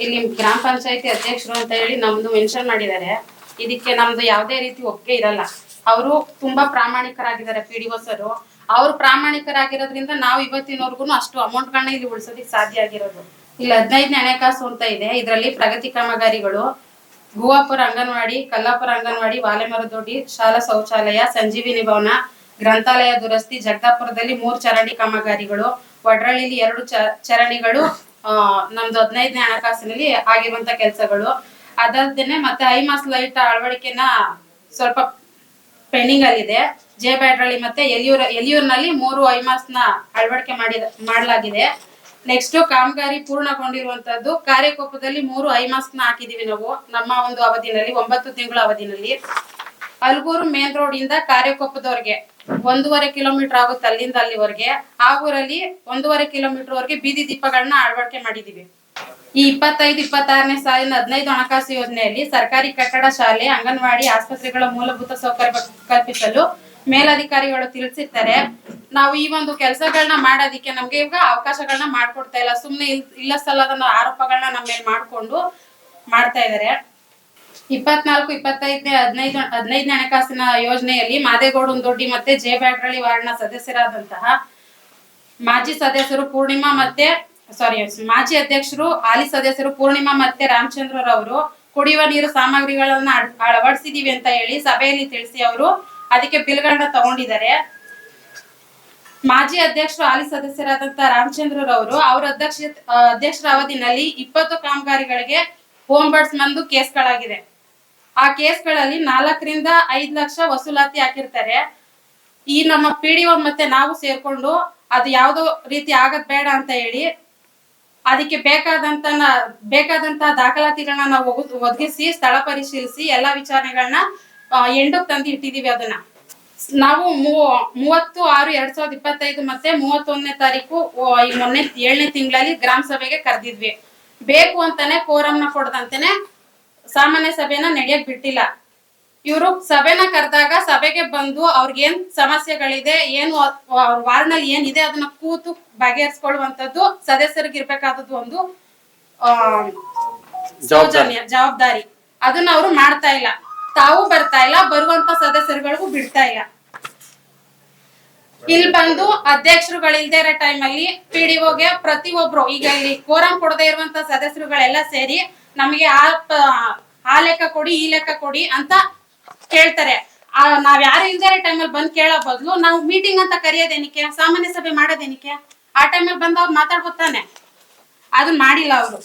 ಇಲ್ಲಿ ಗ್ರಾಮ ಪಂಚಾಯತಿ ಅಧ್ಯಕ್ಷರು ಅಂತ ಹೇಳಿ ನಮ್ದು ಮೆನ್ಷನ್ ಮಾಡಿದ್ದಾರೆ. ಇದಕ್ಕೆ ನಮ್ದು ಯಾವುದೇ ರೀತಿ ಒಪ್ಪಿಗೆ ಇರಲ್ಲ. ಅವರು ತುಂಬಾ ಪ್ರಾಮಾಣಿಕರಾಗಿದ್ದಾರೆ ಪಿ ಡಿ ಸರ್. ಅವ್ರು ಪ್ರಾಮಾಣಿಕರಾಗಿರೋದ್ರಿಂದ ನಾವು ಇವತ್ತಿನವರೆಗೂ ಅಷ್ಟು ಅಮೌಂಟ್ಗಳನ್ನ ಇಲ್ಲಿ ಉಳಿಸೋದಕ್ಕೆ ಸಾಧ್ಯ ಆಗಿರೋದು. ಇಲ್ಲಿ ಹದಿನೈದನೇ ಹಣಕಾಸು ಅಂತ ಇದೆ. ಇದರಲ್ಲಿ ಪ್ರಗತಿ ಕಾಮಗಾರಿಗಳು. ಗುವಾಪುರ ಅಂಗನವಾಡಿ ಕಲ್ಲಾಪುರ ಅಂಗನವಾಡಿ ವಾಲೆಮರದೊಡ್ಡಿ ಶಾಲಾ ಶೌಚಾಲಯ ಸಂಜೀವಿನಿ ಭವನ ಗ್ರಂಥಾಲಯ ದುರಸ್ತಿ ಜಗದಾಪುರದಲ್ಲಿ ಮೂರು ಚರಂಡಿ ಕಾಮಗಾರಿಗಳು. ವಡ್ರಳ್ಳಿಲಿ ಎರಡು ಚ- ಚರಂಡಿಗಳು ಆ, ನಮ್ದು ಹದಿನೈದನೇ ಹಣಕಾಸಿನಲ್ಲಿ ಆಗಿರುವಂತ ಕೆಲಸಗಳು. ಅದಲ್ದೇನೆ ಮತ್ತೆ ಐ ಮಾಸ್ ಲೈಟ್ ಅಳವಡಿಕೆನ ಸ್ವಲ್ಪ ಪೆಂಡಿಂಗ್ ಅಲ್ಲಿದೆ ಜೆ ಬ್ಯಾಡ್ರಳ್ಳಿ ಮತ್ತೆ ಎಲಿಯೂರ್ ಎಲಿಯೂರ್ನಲ್ಲಿ ಮೂರು ಐ ಮಾಸ್ನ ಅಳವಡಿಕೆ ಮಾಡಿದ, ಮಾಡಲಾಗಿದೆ. ನೆಕ್ಸ್ಟ್ ಕಾಮಗಾರಿ ಪೂರ್ಣಗೊಂಡಿರುವಂತದ್ದು ಕಾರ್ಯಕೋಪದಲ್ಲಿ ಮೂರು ಐ ಮಾಸ್ನ ಹಾಕಿದೀವಿ ನಾವು ನಮ್ಮ ಒಂದು ಅವಧಿನಲ್ಲಿ, ಒಂಬತ್ತು ತಿಂಗಳ ಅವಧಿನಲ್ಲಿ. ಅಲ್ಗೂರು ಮೇನ್ ರೋಡ್ ಇಂದ ಕಾರ್ಯಕೊಪ್ಪದವರೆಗೆ ಒಂದೂವರೆ ಕಿಲೋಮೀಟರ್ ಆಗುತ್ತೆ ಅಲ್ಲಿಂದ ಅಲ್ಲಿವರೆಗೆ. ಆ ಊರಲ್ಲಿ ಒಂದೂವರೆ ಕಿಲೋಮೀಟರ್ ವರೆಗೆ ಬೀದಿ ದೀಪಗಳನ್ನ ಅಳವಡಿಕೆ ಮಾಡಿದೀವಿ. ಈ ಇಪ್ಪತ್ತೈದು, ಇಪ್ಪತ್ತಾರನೇ ಸಾಲಿನ ಹದಿನೈದು ಹಣಕಾಸು ಯೋಜನೆಯಲ್ಲಿ ಸರ್ಕಾರಿ ಕಟ್ಟಡ ಶಾಲೆ, ಅಂಗನವಾಡಿ, ಆಸ್ಪತ್ರೆಗಳ ಮೂಲಭೂತ ಸೌಕರ್ಯ ಕಲ್ಪಿಸಲು ಮೇಲಧಿಕಾರಿಗಳು ತಿಳಿಸಿರ್ತಾರೆ. ನಾವು ಈ ಒಂದು ಕೆಲಸಗಳನ್ನ ಮಾಡೋದಿಕ್ಕೆ ನಮ್ಗೆ ಈಗ ಅವಕಾಶಗಳನ್ನ ಮಾಡ್ಕೊಡ್ತಾ ಇಲ್ಲ. ಸುಮ್ನೆ ಇಲ್ ಇಲ್ಲ ಸಲ್ಲದ ಆರೋಪಗಳನ್ನ ನಮ್ಮ ಮೇಲೆ ಮಾಡ್ಕೊಂಡು ಮಾಡ್ತಾ ಇದಾರೆ. ಇಪ್ಪತ್ನಾಲ್ಕು, ಇಪ್ಪತ್ತೈದನೇ, ಹದಿನೈದು, ಹದಿನೈದನೇ ಹಣಕಾಸಿನ ಯೋಜನೆಯಲ್ಲಿ ಮಾದೇಗೌಡ ದೊಡ್ಡಿ ಮತ್ತೆ ಜೆ ಬ್ಯಾಟ್ರಳ್ಳಿ ವಾರ್ಡ್ನ ಸದಸ್ಯರಾದಂತಹ ಮಾಜಿ ಸದಸ್ಯರು ಪೂರ್ಣಿಮಾ ಮತ್ತೆ ಸಾರಿ ಮಾಜಿ ಅಧ್ಯಕ್ಷರು, ಹಾಲಿ ಸದಸ್ಯರು ಪೂರ್ಣಿಮಾ ಮತ್ತೆ ರಾಮಚಂದ್ರರವರು ಕುಡಿಯುವ ನೀರು ಸಾಮಗ್ರಿಗಳನ್ನ ಅಳ್- ಅಳವಡಿಸಿದೀವಿ ಅಂತ ಹೇಳಿ ಸಭೆಯಲ್ಲಿ ತಿಳಿಸಿ ಅವರು ಅದಕ್ಕೆ ಬಿಲ್ಗಳನ್ನ ತಗೊಂಡಿದ್ದಾರೆ. ಮಾಜಿ ಅಧ್ಯಕ್ಷರು, ಹಾಲಿ ಸದಸ್ಯರಾದಂತಹ ರಾಮಚಂದ್ರರವರು ಅವರ ಅಧ್ಯಕ್ಷ, ಅಧ್ಯಕ್ಷರ ಅವಧಿನಲ್ಲಿ ಇಪ್ಪತ್ತು ಕಾಮಗಾರಿಗಳಿಗೆ ಹೋಮ್ ಬರ್ಡ್ಸ್ ಮಂದು ಕೇಸ್ಗಳಾಗಿದೆ ಆ ಕೇಸ್ಗಳಲ್ಲಿ ನಾಲ್ಕರಿಂದ ಐದ್ ಲಕ್ಷ ವಸೂಲಾತಿ ಹಾಕಿರ್ತಾರೆ. ಈ ನಮ್ಮ ಪಿ ಡಿ ಒ ಮತ್ತೆ ನಾವು ಸೇರ್ಕೊಂಡು ಅದು ಯಾವ್ದೋ ರೀತಿ ಆಗದ್ ಬೇಡ ಅಂತ ಹೇಳಿ ಅದಕ್ಕೆ ಬೇಕಾದಂತ ಬೇಕಾದಂತ ದಾಖಲಾತಿಗಳನ್ನ ನಾವು ಒದಗಿಸಿ, ಸ್ಥಳ ಪರಿಶೀಲಿಸಿ ಎಲ್ಲಾ ವಿಚಾರಣೆಗಳನ್ನ ಎಂಡಕ್ ತಂದು ಇಟ್ಟಿದೀವಿ ಅದನ್ನ. ನಾವು ಮೂವತ್ತು ಆರು ಎರಡ್ ಸಾವಿರದ ಇಪ್ಪತ್ತೈದು ಮತ್ತೆ ಮೂವತ್ತೊಂದನೇ ತಾರೀಕು ಮೊನ್ನೆ ಏಳನೇ ತಿಂಗಳಲ್ಲಿ ಗ್ರಾಮ ಸಭೆಗೆ ಕರೆದಿದ್ವಿ. ಬೇಕು ಅಂತಾನೆ ಕೋರಮ್ನ ಕೊಡದಂತಾನೆ ಸಾಮಾನ್ಯ ಸಭೆನ ನಡೆಯಕ್ ಬಿಟ್ಟಿಲ್ಲ. ಇವರು ಸಭೆನ ಕರೆದಾಗ ಸಭೆಗೆ ಬಂದು ಅವ್ರಿಗೇನ್ ಸಮಸ್ಯೆಗಳಿದೆ ಏನು ವಾರ್ನಲ್ಲಿ ಏನಿದೆ ಅದನ್ನ ಕೂತು ಬಗೆಹರಿಸ್ಕೊಳ್ಳುವಂತದ್ದು ಸದಸ್ಯರಿಗೆ ಇರ್ಬೇಕಾದದ್ದು ಒಂದು ಸೌಜನ್ಯ ಜವಾಬ್ದಾರಿ. ಅದನ್ನ ಅವರು ಮಾಡ್ತಾ ಇಲ್ಲ. ತಾವು ಬರ್ತಾ ಇಲ್ಲ ಬರುವಂತ ಸದಸ್ಯರುಗಳಿಗೂ ಬಿಡ್ತಾ ಇಲ್ಲ. ಇಲ್ಲಿ ಬಂದು ಅಧ್ಯಕ್ಷರುಗಳಿಲ್ದೆ ಇರೋ ಟೈಮಲ್ಲಿ ಪಿ ಡಿ ಒಗೆ ಪ್ರತಿಯೊಬ್ರು ಈಗ ಇಲ್ಲಿ ಕೋರಂ ಕೊಡದೇ ಇರುವಂತ ಸದಸ್ಯರುಗಳೆಲ್ಲ ಸೇರಿ ನಮಗೆ ಆ ಆ ಲೆಕ್ಕ ಕೊಡಿ, ಈ ಲೆಕ್ಕ ಕೊಡಿ ಅಂತ ಕೇಳ್ತಾರೆ. ನಾವ್ ಯಾರು ಇಲ್ದೇ ಇರೋ ಟೈಮಲ್ಲಿ ಬಂದ್ ಕೇಳೋ ಬದಲು ನಾವು ಮೀಟಿಂಗ್ ಅಂತ ಕರೆಯೋದೇನಿಕೆ ಸಾಮಾನ್ಯ ಸಭೆ ಮಾಡೋದೇನಿಕೆ ಆ ಟೈಮಲ್ಲಿ ಬಂದು ಅವ್ರು ಮಾತಾಡ್ಬೋತಾನೆ ಅದನ್ನ ಮಾಡಿಲ್ಲ ಅವರು.